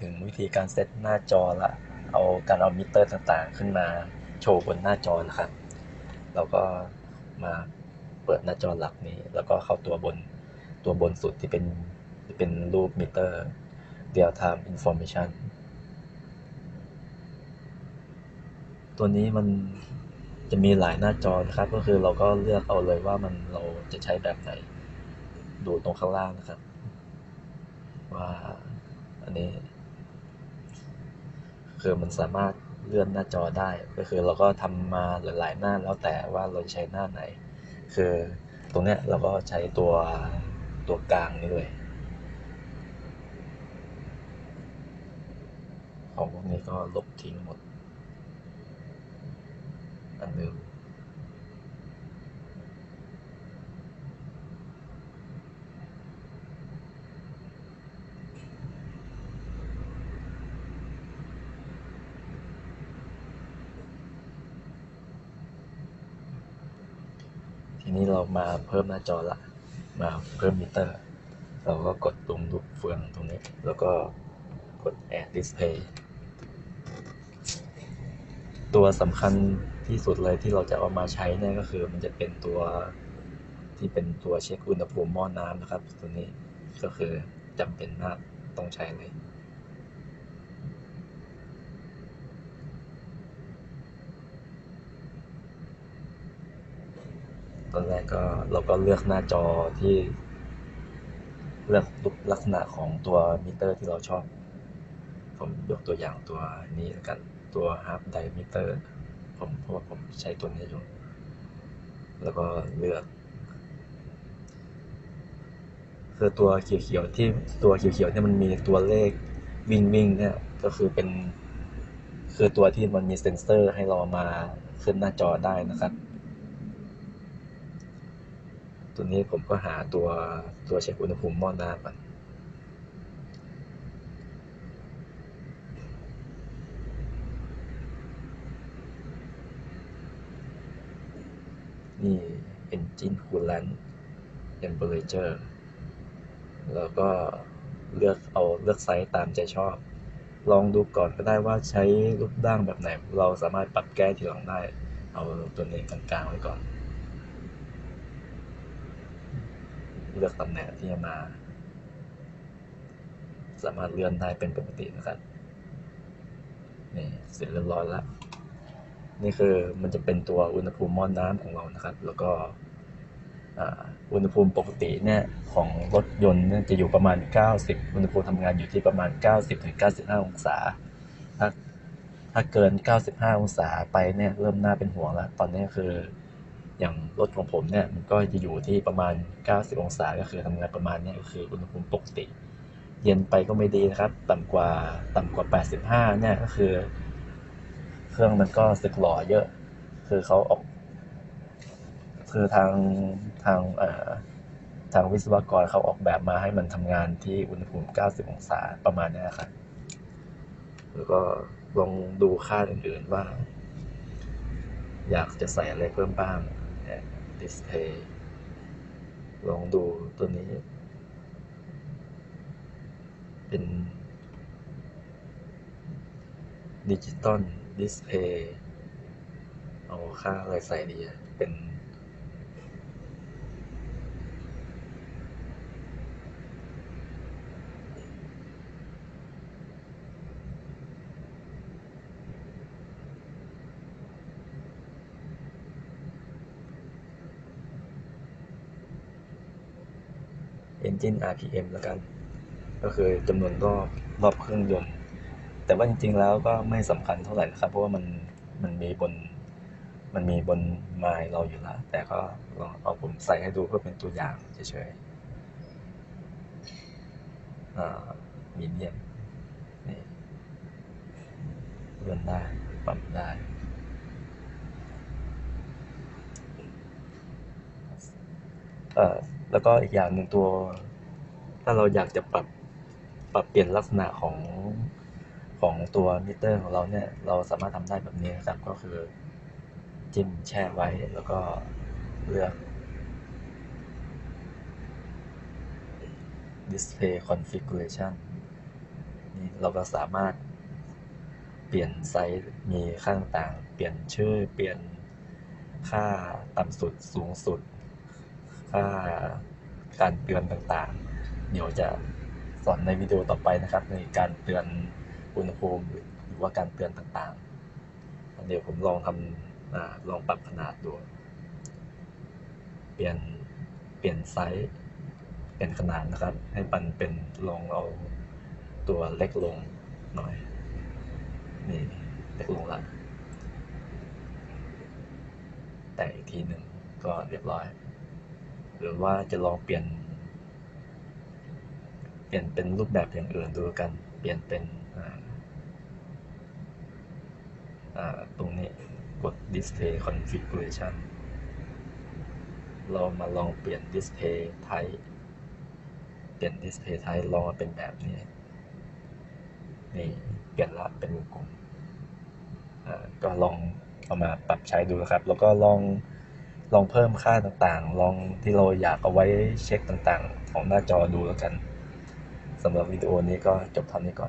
ถึงวิธีการเซตหน้าจอละ เอาการเอามิเตอร์ต่างๆ ขึ้นมาโชว์บนหน้าจอนะครับ เราก็มาเปิดหน้าจอหลักนี้ แล้วก็เข้าตัวบนตัวบนสุดที่เป็นเป็นรูปมิเตอร์ real time information ตัวนี้มันจะมีหลายหน้าจอนะครับ ก็คือเราก็เลือกเอาเลยว่ามันเราจะใช้แบบไหน ดูตรงข้างล่างนะครับ ว่าอันนี้ คือมันสามารถเลื่อนหน้าจอได้ ก็คือเราก็ทำมาหลายๆหน้าแล้วแต่ว่าเราใช้หน้าไหน คือตรงเนี้ยเราก็ใช้ตัวตัวกลางนี่เลยของพวกนี้ก็ลบทิ้งหมดอันนึงทีนี้ เรามาเพิ่มหน้าจอละ มาเพิ่มมิเตอร์ เราก็กดตรงลูกเฟืองตรงนี้ แล้วก็กด add display ตัวสำคัญที่สุดเลยที่เราจะเอามาใช้เนี่ยก็คือมันจะเป็นตัวที่เป็นตัวเช็คอุณหภูมิหม้อน้ำนะครับ ตัวนี้ก็คือจำเป็นมากต้องใช้เลย ตอนแรกก็เราก็เลือกหน้าจอที่ เลือกลักษณะของตัวมิเตอร์ที่เราชอบ ผมยกตัวอย่างตัวนี้แล้วกันตัว half diameter ผมเพราะว่าผมใช้ตัวนี้อยู่ แล้วก็เลือก คือตัวเขียวๆที่ตัวเขียวๆเนี่ยมันมีตัวเลขวิ่งวิ่งเนี่ยก็คือเป็น คือตัวที่มันมีเซ็นเซอร์ให้เรามาขึ้นหน้าจอได้นะครับ ตัวนี้ผมก็หาตัวตัวเช็คอุณหภูมิหม้อน้ำก่อนนี่ engine coolant temperature แล้วก็เลือกเอาเลือกไซส์ตามใจชอบ ลองดูก่อนก็ได้ว่าใช้รูปร่างแบบไหน เราสามารถปรับแก้ทีหลังได้ เอาตัวนี้กลางๆไว้ก่อน เลือกตำแหน่งที่จะมา สามารถเลื่อนได้เป็นปกตินะครับนี่เสร็จเรียบร้อยแล้ว นี่คือมันจะเป็นตัวอุณหภูมิหม้อนน้ำของเรานะครับ แล้วก็อุณหภูมิปกติเนี่ยของรถยนต์เนี่ยจะอยู่ประมาณ 90 อุณหภูมิทำงานอยู่ที่ประมาณ 90-95 องศา ถ้าถ้าเกิน 95 องศาไปเนี่ยเริ่มน่าเป็นห่วงแล้ว ตอนนี้คือ อย่างรถของผมเนี่ยมันก็จะอยู่ที่ประมาณ 90 องศาก็คือทำงานประมาณนี้ก็คืออุณหภูมิปกติ เย็นไปก็ไม่ดีนะครับ ต่ำกว่าต่ำกว่า 85 เนี่ยก็คือ เครื่องมันก็สึกหล่อเยอะ คือเขาออก คือทางทางเอ่อทางวิศวกรเขาออกแบบมาให้มันทำงานที่อุณหภูมิ 90 องศาประมาณนี้ครับแล้วก็ลองดูค่าอื่นๆว่าอยากจะใส่อะไรเพิ่มบ้าง ดิสเพย์ลองดูตัวนี้ เป็นดิจิตอลดิสเพย์เอาค่าอะไรใส่ดีเป็น Engine RPM แล้วกัน ก็คือจำนวนรอบรอบเครื่องยนต์ แต่ว่าจริงๆแล้วก็ไม่สำคัญเท่าไหร่นะครับ เพราะว่ามันมันมีบนมันมีบนไมล์เราอยู่แล้ว แต่ก็ลองเอาผมใส่ให้ดูเพื่อเป็นตัวอย่างเฉยๆมีเดียมนี่เลื่อนได้ปรับได้เอ่อ แล้วก็อีกอย่างหนึ่งตัว ถ้าเราอยากจะปรับปรับเปลี่ยนลักษณะของของตัวมิเตอร์ของเราเนี่ย เราสามารถทำได้แบบนี้นะครับก็คือ จิ้มแช่ไว้แล้วก็เลือก display configuration นี่เราก็สามารถเปลี่ยนไซส์มีค่างต่าง เปลี่ยนชื่อ เปลี่ยนค่าต่ำสุดสูงสุด ค่าการเตือนต่างๆ เดี๋ยวจะสอนในวิดีโอต่อไปนะครับ ในการเตือนอุณหภูมิหรือว่าการเตือนต่างๆ เดี๋ยวผมลองทำอลองปรับขนาดดู เปลี่ยนเปลี่ยนไซส์เปลี่ยนขนาดนะครับ ให้มันเป็นลองเอาตัวเล็กลงหน่อย นี่เล็กลงละแต่อีกทีหนึ่งก็เรียบร้อย หรือว่าจะลองเปลี่ยน เปลี่ยนเป็นรูปแบบอย่างอื่นดูกัน เปลี่ยนเป็นตรงนี้กด display configuration เรามาลองเปลี่ยน display type เปลี่ยน display type ลองมาเป็นแบบนี้ นี่เปลี่ยนละเป็นวงกลมอ่าก็ลองเอามาปรับใช้ดูนะครับ แล้วก็ลอง ลองเพิ่มค่าต่างๆ ลองที่เราอยากเอาไว้เช็คต่างๆ ของหน้าจอดูแล้วกันสำหรับวิดีโอนี้ก็จบเท่านี้ก่อน